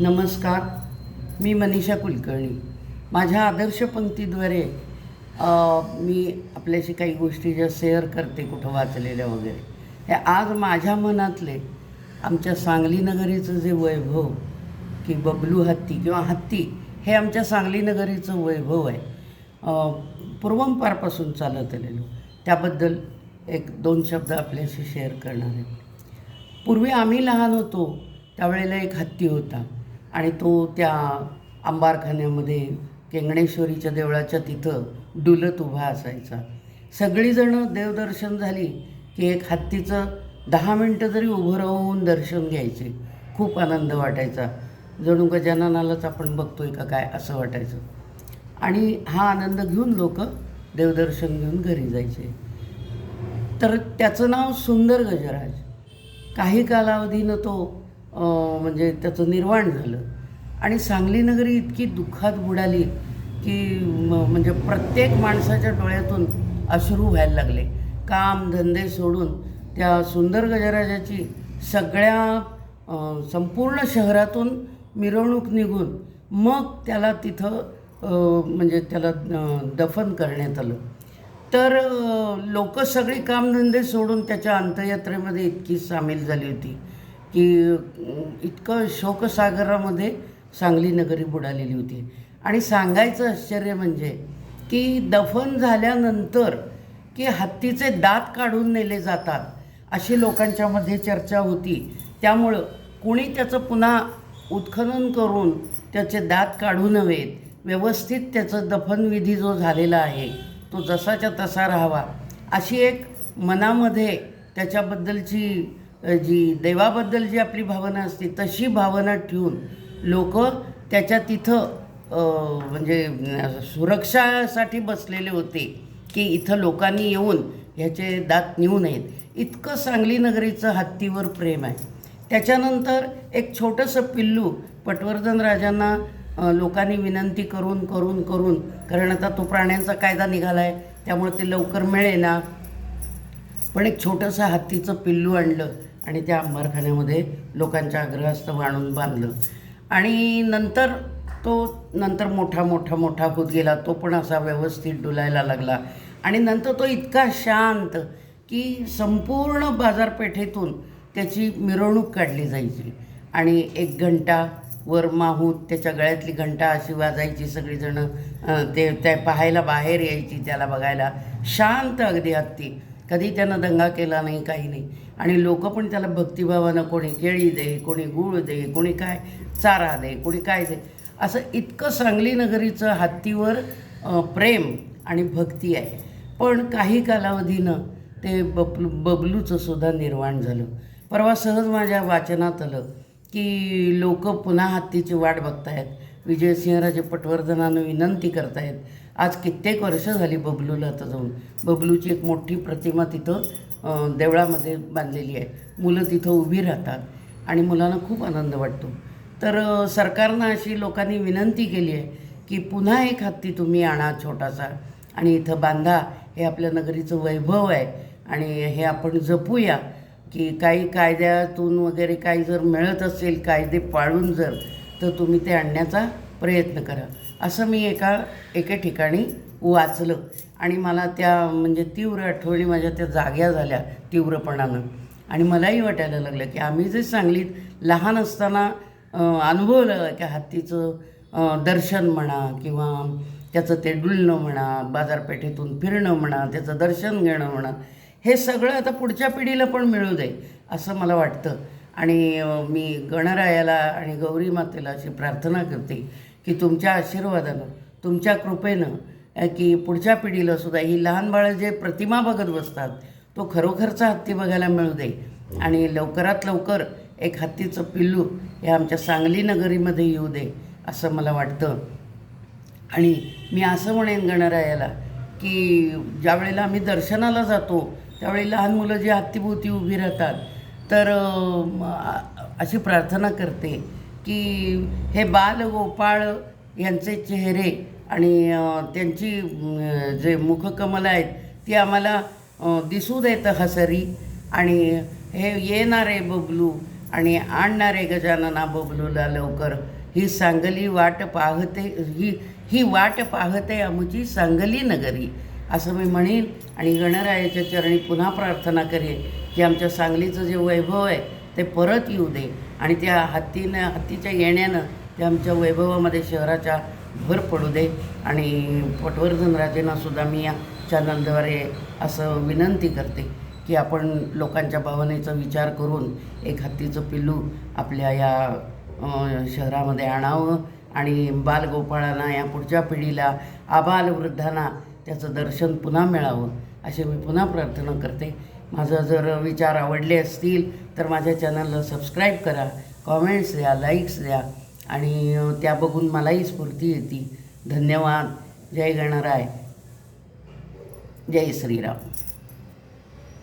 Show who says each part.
Speaker 1: नमस्कार मी मनीषा कुलकर्णी. माझ्या आदर्श पंक्तीद्वारे मी आपल्याशी काही गोष्टी ज्या शेअर करते कुठं वाचलेल्या वगैरे हे आज माझ्या मनातले आमच्या सांगली नगरीचं जे वैभव की बबलू हत्ती किंवा हत्ती हे आमच्या सांगली नगरीचं वैभव आहे. पूर्वंपारपासून चालत आलेलो. त्याबद्दल एक दोन शब्द आपल्याशी शेअर करणार आहे. पूर्वी आम्ही लहान होतो त्यावेळेला एक हत्ती होता. आणि तो त्या अंबारखान्यामध्ये केंगणेश्वरीच्या देवळाच्या तिथं डुलत उभा असायचा. सगळीजणं देवदर्शन झाली की एक हत्तीचं दहा मिनटं जरी उभं राहून दर्शन घ्यायचे खूप आनंद वाटायचा. जणू गजाननालाच आपण बघतोय का काय असं वाटायचं. आणि हा आनंद घेऊन लोक देवदर्शन घेऊन घरी जायचे. तर त्याचं नाव सुंदर गजराज. काही कालावधीनं तो म्हणजे त्याचं निर्वाण झालं. आणि सांगली नगरी इतकी दुःखात बुडाली की म- म्हणजे प्रत्येक माणसाच्या डोळ्यातून अश्रू व्हायला लागले. काम धंदे सोडून त्या सुंदर गजराजाची सगळ्या संपूर्ण शहरातून मिरवणूक निघून मग त्याला तिथं म्हणजे त्याला दफन करण्यात आलं. तर लोक सगळी कामधंदे सोडून त्याच्या अंत्ययात्रेमध्ये इतकी सामील झाली होती. की इतकं शोकसागरामध्ये सांगली नगरी बुडालेली होती. आणि सांगायचं आश्चर्य म्हणजे की दफन झाल्यानंतर की हत्तीचे दात काढून नेले जातात अशी लोकांच्यामध्ये चर्चा होती. त्यामुळं कुणी त्याचं पुन्हा उत्खनन करून त्याचे दात काढू नव्हेत व्यवस्थित त्याचं दफनविधी जो झालेला आहे तो जसाच्या तसा राहावा अशी एक मनामध्ये त्याच्याबद्दलची जी देवाबद्दल जी आपली भावना असते तशी भावना ठेवून लोक त्याच्या तिथं म्हणजे सुरक्षासाठी बसलेले होते की इथं लोकांनी येऊन ह्याचे दात नेऊ नयेत. इतकं सांगली नगरीचं हत्तीवर प्रेम आहे. त्याच्यानंतर एक छोटंसं पिल्लू पटवर्धन राजांना लोकांनी विनंती करून करून करून कारण आता तो प्राण्यांचा कायदा निघाला आहे त्यामुळे ते लवकर मिळेना. पण एक छोटंसं हत्तीचं पिल्लू आणलं आणि त्या अंबारखान्यामध्ये लोकांच्या आग्रहास्तव आणून बांधलं. आणि नंतर तो नंतर मोठा मोठा मोठा होत गेला. तो पण असा व्यवस्थित डुलायला लागला. आणि नंतर तो इतका शांत की संपूर्ण बाजारपेठेतून त्याची मिरवणूक काढली जायची. आणि एक घंटा वर माहूत त्याच्या गळ्यातली घंटा अशी वाजायची सगळीजणं. ते त्या पाहायला बाहेर यायची त्याला बघायला. शांत अगदी हत्ती. कधी त्यानं दंगा केला नाही काही नाही. आणि लोक पण त्याला भक्तिभावानं कोणी केळी दे कोणी गूळ दे कोणी काय चारा दे कोणी काय दे असं इतकं सांगली नगरीचं हत्तीवर प्रेम आणि भक्ती आहे. पण काही कालावधीनं ते बबलू बबलूचं सुद्धा निर्माण झालं. परवा सहज माझ्या वाचनात आलं की लोक पुन्हा हत्तीची वाट बघतायत. विजयसिंहराजे पटवर्धनानं विनंती करतायत. आज कित्येक वर्ष झाली बबलूला आता जाऊन. बबलूची एक मोठी प्रतिमा तिथं देवळामध्ये बांधलेली आहे. मुलं तिथं उभी राहतात आणि मुलांना खूप आनंद वाटतो. तर सरकारनं अशी लोकांनी विनंती केली आहे की पुन्हा एक हत्ती तुम्ही आणा छोटासा आणि इथं बांधा. हे आपल्या नगरीचं वैभव आहे आणि हे आपण जपूया की काही कायद्यातून वगैरे काही जर मिळत असेल कायदे पाळून जर तर तुम्ही ते आणण्याचा प्रयत्न करा. असं मी एका एके ठिकाणी वाचलं आणि मला त्या म्हणजे तीव्र आठवणी माझ्या त्या जाग्या झाल्या तीव्रपणानं. आणि मलाही वाटायला लागलं की आम्ही जे सांगलीत लहान असताना अनुभवलं की हत्तीचं दर्शन म्हणा किंवा त्याचं ते डुलणं म्हणा बाजारपेठेतून फिरणं म्हणा त्याचं दर्शन घेणं म्हणा हे सगळं आता पुढच्या पिढीला पण मिळू दे असं मला वाटतं. आणि मी गणरायाला आणि गौरी मातेला अशी प्रार्थना करते की तुमच्या आशीर्वादानं तुमच्या कृपेनं की पुढच्या पिढीला सुद्धा ही लहान बाळं जे प्रतिमा बघत बसतात तो खरोखरचा हत्ती बघायला मिळू दे. आणि लवकरात लवकर एक हत्तीचं पिल्लू हे आमच्या सांगली नगरीमध्ये येऊ दे असं मला वाटतं. आणि मी असं म्हणेन गणरायाला की ज्यावेळेला आम्ही दर्शनाला जातो त्यावेळी लहान मुलं जी हत्तीभोवती उभी राहतात तर अशी प्रार्थना करते की हे बाल गोपाळ यांचे चेहरे आणि त्यांची जे मुखकमलं आहेत ती आम्हाला दिसू देतं हसरी आणि हे येणारे बबलू आणि आणणारे गजानना बबलूला लवकर ही सांगली वाट पाहते ही ही वाट पाहते आमची सांगली नगरी. असं मी म्हणेन आणि गणरायाच्या चरणी पुन्हा प्रार्थना करेन. की आमच्या सांगलीचं जे वैभव आहे ते परत येऊ दे. आणि त्या हत्तीनं हत्तीच्या येण्यानं ते आमच्या वैभवामध्ये शहराच्या भर पडू दे. आणि पटवर्धन राजेंना सुद्धा मी या चॅनलद्वारे असं विनंती करते की आपण लोकांच्या भावनेचा विचार करून एक हत्तीचं पिल्लू आपल्या या शहरामध्ये आणावं. आणि बालगोपाळांना या पुढच्या पिढीला आबालवृद्धांना त्याचं दर्शन पुन्हा मिळावं अशी मी पुन्हा प्रार्थना करते. माझं जर विचार आवडले असतील तर माझ्या चॅनलला सबस्क्राईब करा कॉमेंट्स द्या लाईक्स द्या आणि त्या बघून मलाही स्फूर्ती येते. धन्यवाद. जय गणराय. जय श्रीराम.